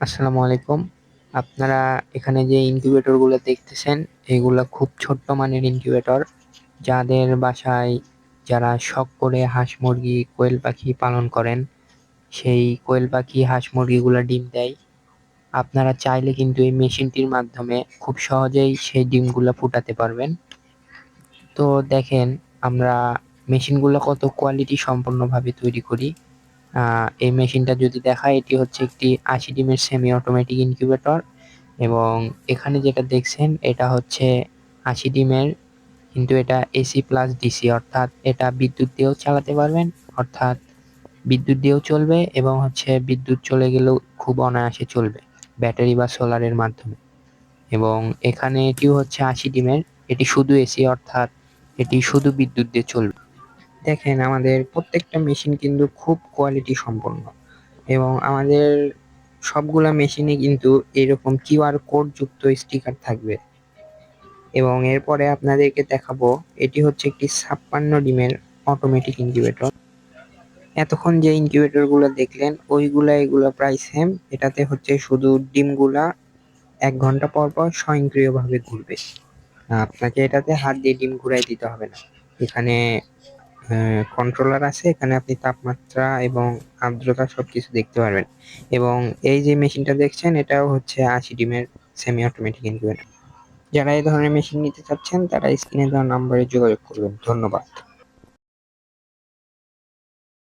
আসসালামু আলাইকুম। আপনারা এখানে যে ইনকিউবেটরগুলো দেখতেছেন, এগুলা খুব ছোট্ট মানের ইনকিউবেটর যাদের বাসায় যারা শখ করে হাঁস মুরগি, কোয়েল পাখি পালন করেন, সেই কোয়েল পাখি, হাঁস মুরগিগুলো ডিম দেয়। আপনারা চাইলে কিন্তু এই মেশিনটির মাধ্যমে খুব সহজেই সেই ডিমগুলো ফুটাতে পারবেন। তো দেখেন, আমরা মেশিনগুলো কত কোয়ালিটি সম্পন্নভাবে তৈরি করি। এই মেশিনটা যদি দেখায়, এটি হচ্ছে একটি আশি ডিমের সেমি অটোমেটিক ইনকিউবেটর এবং এখানে যেটা দেখছেন, এটা হচ্ছে আশি ডিমের, কিন্তু এটা এসি প্লাস ডিসি অর্থাৎ এটা বিদ্যুৎ দিয়েও চালাতে পারবেন, অর্থাৎ বিদ্যুৎ দিয়েও চলবে এবং হচ্ছে বিদ্যুৎ চলে গেলেও খুব অনায়াসে চলবে, ব্যাটারি বা সোলারের মাধ্যমে। এবং এখানে এটিও হচ্ছে আশি ডিমের, এটি শুধু এসি অর্থাৎ এটি শুধু বিদ্যুৎ দিয়ে চলবে। দেখেন, আমাদের প্রত্যেকটা মেশিন কিন্তু খুব কোয়ালিটি সম্পন্ন। এবং আমাদের সবগুলা মেশিনে কিন্তু এরকম কিউআর কোড যুক্ত স্টিকার থাকবে। এবং এরপরে আপনাদেরকে দেখাবো, এটি হচ্ছে একটি ছাপ্পান্ন ডিমের অটোমেটিক ইনকিউবেটর এতক্ষণ যে ইনকিউবেটরগুলো দেখলেন, ওইগুলা এগুলা প্রায় সেম এটাতে হচ্ছে শুধু ডিমগুলা এক ঘণ্টা পর পর স্বয়ংক্রিয়ভাবে ঘুরবে। আপনাকে এটাতে হাত দিয়ে ডিম ঘুরাই দিতে হবে না। এখানে কন্ট্রোলার আছে, এখানে আপনি তাপমাত্রা এবং আর্দ্রতা সব কিছু দেখতে পারবেন। এবং এই যে মেশিনটা দেখছেন, এটাও হচ্ছে আশি ডিমের সেমি অটোমেটিক ইনকিউবেটর যারা এই ধরনের মেশিন নিতে চাচ্ছেন, তারা স্ক্রিনে দেওয়া নাম্বারে যোগাযোগ করবেন। ধন্যবাদ।